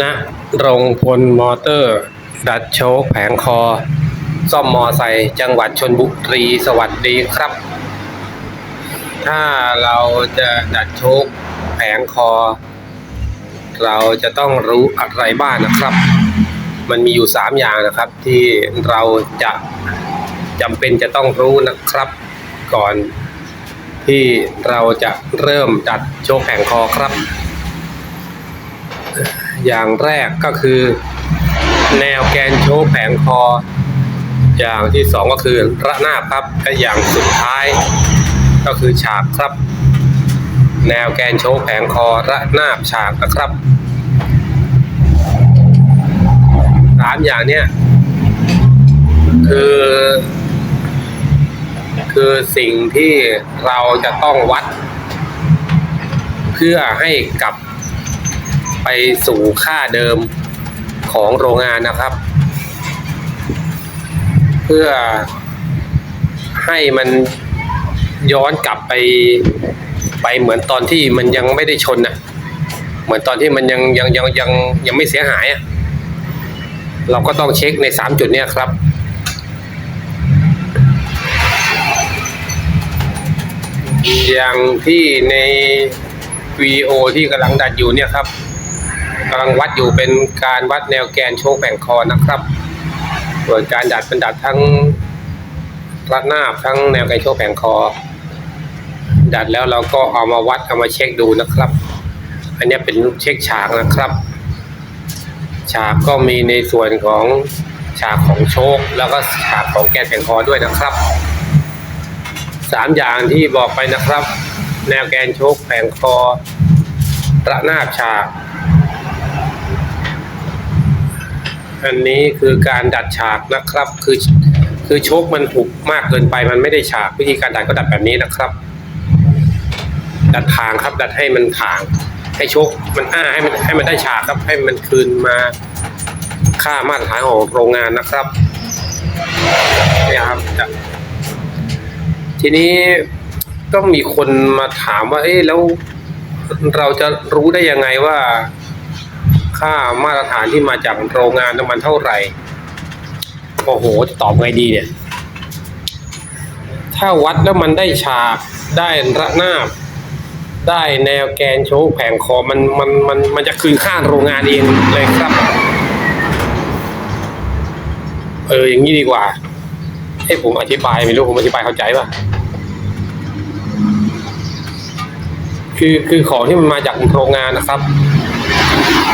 ณรงพลมอเตอร์ ดัดโชคแผงคอ ซ่อมมอไซค์จังหวัดชนบุรีสวัสดีครับ ถ้าเราจะดัดโชคแผงคอ เราจะต้องรู้อะไรบ้างนะครับ มันมีอยู่ 3 อย่างนะครับ ที่เราจะจำเป็นจะต้องรู้นะครับ ก่อนที่เราจะเริ่มดัดโชคแผงคอครับ อย่างแรกก็คือ แนวแกนโชว์แผงคอ อย่างที่สองก็คือระนาบครับและอย่างสุดท้าย ก็คือฉากครับ แนวแกนโชว์แผงคอระนาบฉากนะครับสามอย่างเนี้ยคือ คือสิ่งที่เราจะต้องวัด เพื่อให้กับ ไปสู่ค่าเดิมของโรงงานนะครับ เพื่อให้มันย้อนกลับไปไปเหมือนตอนที่มันยังไม่ได้ชนน่ะเหมือนตอนที่มันยังยังยังยังยังไม่เสียหายอะเราก็ต้องเช็คในสามจุดเนี้ยครับ อย่างที่ในวีโอที่กำลังดัดอยู่เนี่ยครับ กำลังวัดอยู่เป็นการวัดแนวแกนโชคแบ่งคอนะครับส่วนการดัดเป็นดัดทั้งรัดหน้าบทั้งแนวแกนโชคแบ่งคอ ดัดแล้วเราก็เอามาวัดเอามาเช็คดูนะครับ อันนี้เป็นเช็คฉากนะครับ ฉากก็มีในส่วนของฉากของโชค แล้วก็ฉากของแกนแบ่งคอด้วยนะครับสามอย่างที่บอกไปนะครับ แนวแกนโชคแผงคอระนาบฉาก อันนี้คือการดัดฉากนะครับ คือคือโชคมันถูกมากเกินไป มันไม่ได้ฉากวิธีการดัดก็ดัดแบบนี้นะครับ ดัดทางครับ ดัดให้มันทาง ให้โชคมันอ้าให้มันให้มันได้ฉากครับ ให้มันคืนมาค่ามาตรฐานของโรงงานนะครับเนี่ยครับ ทีนี้ก็มีคนมาถามว่า เอ๊ะแล้วเราจะรู้ได้ยังไงว่า ค่ามาตรฐานที่มาจากโรงงานน้ำมันเท่าไหร่ โอ้โหจะตอบไงดีเนี่ย ถ้าวัดแล้วมันได้ฉากได้ระนาบ ได้แนวแกนโชว์แผงคอมันมันมันมันจะคืนค่าโรงงานเองเลยครับ เอออย่างนี้ดีกว่า ให้ผมอธิบายไม่รู้ผมอธิบายเข้าใจป่ะคือคือของที่มันมาจากโรงงานนะครับ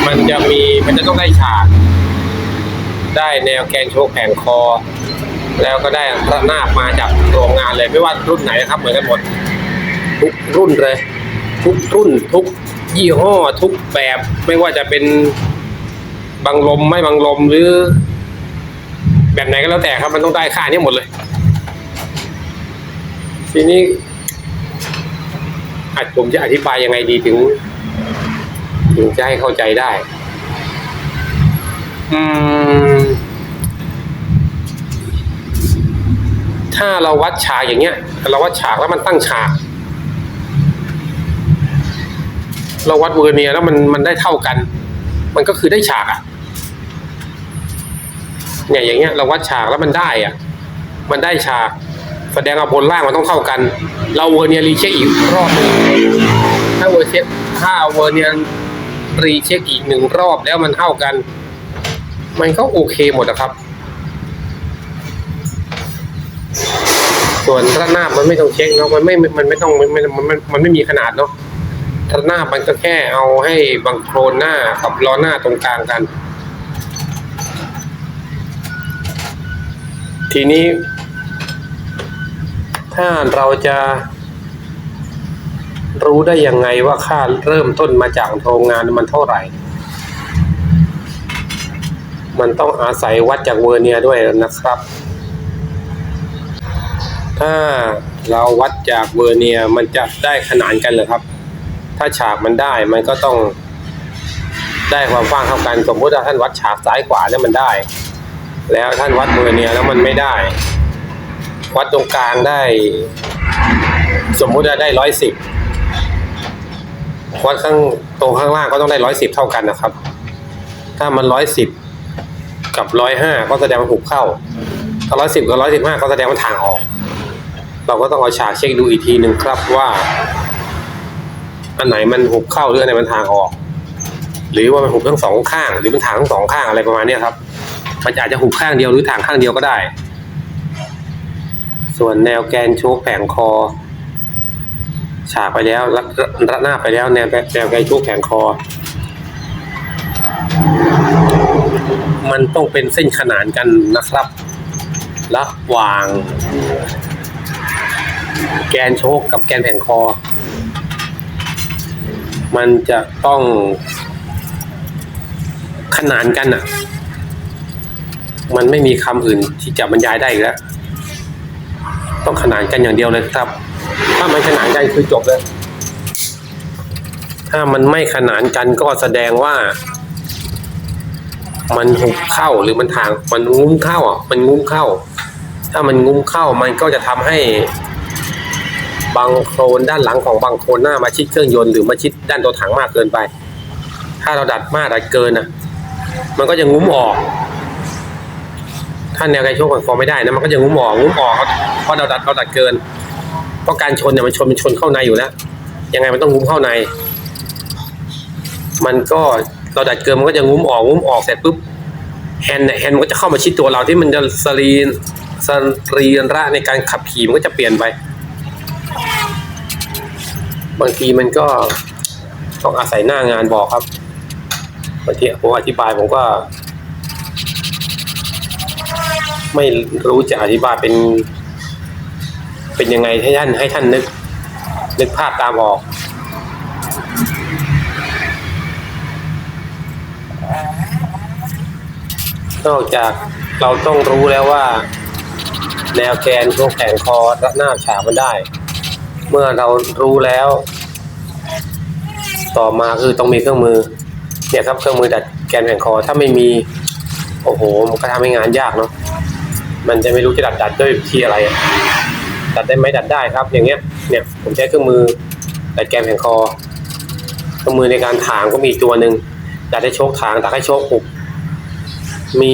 มันจะมีมันจะต้องได้ฉากได้แนวแกนโชว์แผงคอ แล้วก็ได้ระนาบมาจากโรงงานเลยไม่ว่ารุ่นไหนนะครับเหมือนกันหมดทุกรุ่นเลย ทุกรุ่นทุกยี่ห้อทุกแบบไม่ว่าจะเป็นบังลมไม่บังลมหรือ แบบไหนก็แล้วแต่ครับมันต้องได้ค่านี้หมดเลย ทีนี้อาจผมจะอธิบายยังไงดีถึง ถึงจะให้เข้าใจได้ อืม ถ้าเราวัดฉากอย่างเงี้ย เราวัดฉากแล้วมันตั้งฉาก เราวัดเวอร์เนียแล้วมันมันได้เท่ากัน มันก็คือได้ฉากอะเนี่ยอย่างเงี้ย เราวัดฉากแล้วมันได้อะมันได้ฉากแสดงว่าบนล่างมันต้องเท่ากัน เราเวอร์เนียรีเช็คอีกรอบหนึงถ้าเวอร์เช็คถ้าเวอร์เนีย รีเช็คอีกหนึ่งรอบแล้วมันเท่ากัน มันก็โอเคหมดนะครับ ส่วนระนาบมันไม่ต้องเช็คเนาะมันไม่ มันไม่ต้องมันไม่มันมันมันไม่มีขนาดเนาะระนาบมันก็แค่เอาให้บังโครนหน้ากับล้อหน้าตรงกลางกัน ทีนี้ ถ้าเราจะ รู้ได้ยังไงว่าค่าเริ่มต้นมาจากโรงงานมันเท่าไหร่ มันต้องอาศัยวัดจากเวอร์เนียด้วยนะครับ ถ้าเราวัดจากเวอร์เนียมันจะได้ขนานกันเหรอครับ ถ้าฉากมันได้มันก็ต้องได้ความกว้างเท่ากันสมมติว่าท่านวัดฉากซ้ายขวาแล้วมันได้ แล้วท่านวัดเวอร์เนียแล้วมันไม่ได้ วัดตรงกลางได้ สมมุติว่าได้ร้อยสิบ วัดข้างตรงข้างล่างก็ต้องได้ร้อยสิบเท่ากันนะครับ ถ้ามันร้อยสิบกับร้อยห้าก็แสดงว่าหุบเข้า ถ้าร้อยสิบกับร้อยสิบห้าก็แสดงว่าทางออก เราก็ต้องเอาฉากเช็คดูอีกทีหนึ่งครับว่า อันไหนมันหุบเข้าหรืออันไหนมันทางออก หรือว่ามันหุบทั้งสองข้าง หรือมันทางทั้งสองข้างอะไรประมาณนี้ครับ มันอาจจะหุบข้างเดียวหรือทางข้างเดียวก็ได้ ส่วนแนวแกนโชกแผงคอ ฉากไปแล้วรัดรัดหน้าไปแล้วแนวแนวแกนโชกแผงคอ มันต้องเป็นเส้นขนานกันนะครับ ระหว่าง แกนโชกกับแกนแผงคอ มันจะต้องขนานกันอะ มันไม่มีคำอื่นที่จะบรรยายได้อีกแล้ว ต้องขนานกันอย่างเดียวเลยครับ ถ้ามันขนานกันคือจบเลย ถ้ามันไม่ขนานกันก็แสดงว่า มันหุบเข้าหรือมันทางมันงุ้มเข้าอะมันงุ้มเข้า ถ้ามันงุ้มเข้ามันก็จะทำให้บางโครนด้านหลังของบางโครนหน้ามาชิดเครื่องยนต์หรือมาชิดด้านตัวถังมากเกินไป ถ้าเราดัดมากดัดเกินอะ มันก็จะงุ้มออก ถ้าแนวไกลโชกกับคอไม่ได้นะมันก็จะงุ้มออกงุ้มออกเพราะเราดัดเราดัดเกิน เพราะการชนเนี่ยมันชนมันชนเข้าในอยู่แล้ว ยังไงมันต้องงุ้มเข้าใน มันก็เราดัดเกินมันก็จะงุ้มออกงุ้มออกเสร็จปุ๊บแฮนด์เนี่ยแฮนด์มันก็จะเข้ามาชิดตัวเราที่มันจะสรีนสรีระในการขับขี่มันก็จะเปลี่ยนไป บางทีมันก็ต้องอาศัยหน้างานบอกครับบางทีผมอธิบายผมก็ ไม่รู้จะอธิบายเป็น เป็นยังไงให้ท่านให้ท่านนึก นึกภาพตามออก นอกจากเราต้องรู้แล้วว่า แนวแกนช่วงแขนคอและหน้าฉากมันได้ เมื่อเรารู้แล้ว ต่อมาคือต้องมีเครื่องมือเนี่ยครับเครื่องมือดัดแกนแขนคอถ้าไม่มี โอ้โห มันก็ทำให้งานยากเนาะมันจะไม่รู้จะดัดดัดด้วยวิธีอะไรอะ ดัดได้ไหมดัดได้ครับ อย่างเงี้ยเนี่ยผมใช้เครื่องมือดัดแกนแขนคอเครื่องมือในการถางก็มีตัวหนึ่งดัดให้โชคถางดัดให้โชคหุบมี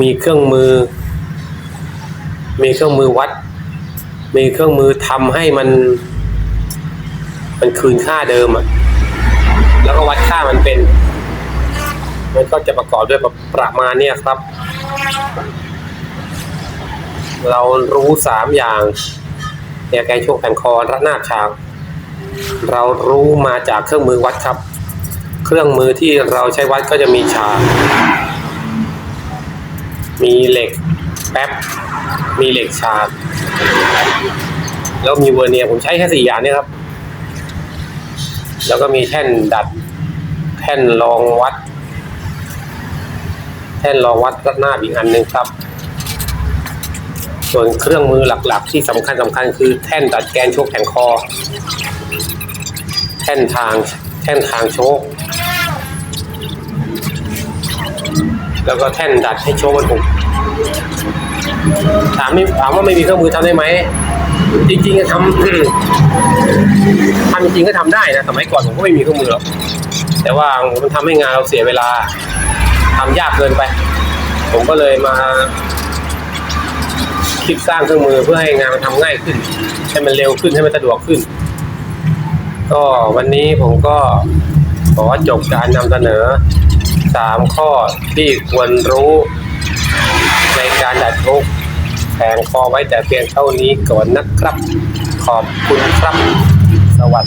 มีเครื่องมือ มีเครื่องมือวัด มีเครื่องมือทำให้มัน มันคืนค่าเดิมอะแล้วก็วัดค่ามันเป็น มันก็จะประกอบด้วยประประมาณเนี้ยครับ เรารู้สามอย่างแนวแกนช่วงแผ่นคอระนาบฉากเรารู้มาจากเครื่องมือวัดครับ เครื่องมือที่เราใช้วัดก็จะมีฉาก มีเหล็กแป๊บ มีเหล็กฉาก แล้วมีเวอร์เนียผมใช้แค่สี่อย่างนี้ครับ แล้วก็มีแท่นดัด แท่นรองวัด แท่นรองวัดระนาบอีกอันหนึ่งครับ ส่วนเครื่องมือหลักๆ ที่สำคัญสำคัญคือแท่นดัดแกนโชคแขนคอ แท่นทางแท่นทางโชคแล้วก็แท่นดัดให้โชคมันถูกถามไม่ถามว่าไม่มีเครื่องมือทำได้ไหมจริงๆก็ทำทำจริงก็ทำได้นะสมัยก่อนผมก็ไม่มีเครื่องมือหรอกแต่ว่ามันทำให้งานเราเสียเวลาทำยากเกินไป ผมก็เลยมา คิดสร้างเครื่องมือเพื่อให้งานมันทำง่ายขึ้น ให้มันเร็วขึ้นให้มันสะดวกขึ้น ก็วันนี้ผมก็ขอจบการนำเสนอสามข้อที่ควรรู้ในการดัดทุกแผงคอไว้แต่เพียงเท่านี้ก่อนนะครับ ขอบคุณครับ สวัส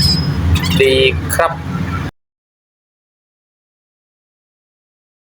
ดีครับ